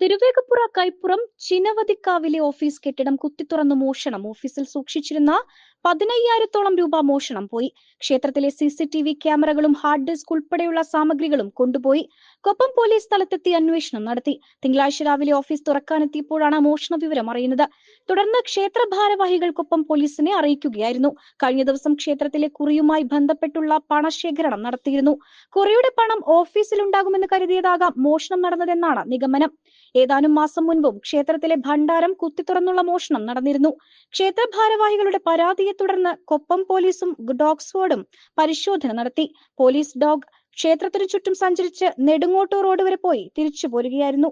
Thiruvegappura Kaippuram ചിനവതിക്കാവിലെ office കെട്ടിടം കുത്തിത്തുറന്ന് മോഷണം. ഓഫീസിൽ സൂക്ഷിച്ചിരുന്ന പതിനയ്യായിരത്തോളം രൂപ മോഷണം പോയി. ക്ഷേത്രത്തിലെ സി സി ടി വി ക്യാമറകളും ഹാർഡ് ഡിസ്ക് ഉൾപ്പെടെയുള്ള സാമഗ്രികളും കൊണ്ടുപോയി. കൊപ്പം പോലീസ് സ്ഥലത്തെത്തി അന്വേഷണം നടത്തി. തിങ്കളാഴ്ച രാവിലെ ഓഫീസ് തുറക്കാനെത്തിയപ്പോഴാണ് മോഷണ വിവരം അറിയുന്നത്. തുടർന്ന് ക്ഷേത്ര ഭാരവാഹികൾക്കൊപ്പം പോലീസിനെ അറിയിക്കുകയായിരുന്നു. കഴിഞ്ഞ ദിവസം ക്ഷേത്രത്തിലെ കുറിയുമായി ബന്ധപ്പെട്ടുള്ള പണശേഖരണം നടത്തിയിരുന്നു. കുറിയുടെ പണം ഓഫീസിലുണ്ടാകുമെന്ന് കരുതിയതാകാം മോഷണം നടന്നതെന്നാണ് നിഗമനം. ഏതാനും മാസം മുൻപും ക്ഷേത്രത്തിലെ ഭണ്ഡാരം കുത്തിത്തുറന്നുള്ള മോഷണം നടന്നിരുന്നു. ക്ഷേത്ര ഭാരവാഹികളുടെ പരാതിയെ തുടർന്ന് കൊപ്പം പോലീസും ഡോഗ് സ്ക്വാഡും പരിശോധന നടത്തി. പോലീസ് ഡോഗ് ക്ഷേത്രത്തിനു ചുറ്റും സഞ്ചരിച്ച് നെടുങ്ങോട്ടൂർ റോഡ് വരെ പോയി തിരിച്ചു പോരുകയായിരുന്നു.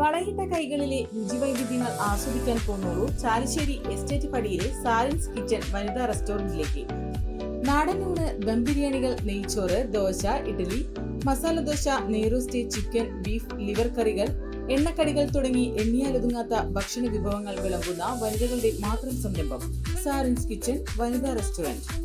വളയിട്ട കൈകളിലെ രുചിവൈവിധ്യങ്ങൾ ആസ്വദിക്കാൻ പോന്നോളൂ ചാലിശ്ശേരി എസ്റ്റേറ്റ് പടിയിലെ സാലൻസ് കിച്ചൺ വനിതാ റെസ്റ്റോറന്റിലേക്ക്. നാടൻ ഊണ് ദം ബിരിയാണികൾ നെയ്ച്ചോറ് ദോശ ഇഡ്ഡലി മസാല ദോശ നെയ്റോസ്റ്റ് ചിക്കൻ ബീഫ് ലിവർ കറികൾ എണ്ണക്കടികൾ തുടങ്ങി എണ്ണിയാലൊതുങ്ങാത്ത ഭക്ഷണ വിഭവങ്ങൾ വിളമ്പുന്ന വനിതകളുടെ മാത്രം സംരംഭം സാരൻസ് കിച്ചൺ വനിതാ റെസ്റ്റോറന്റ്.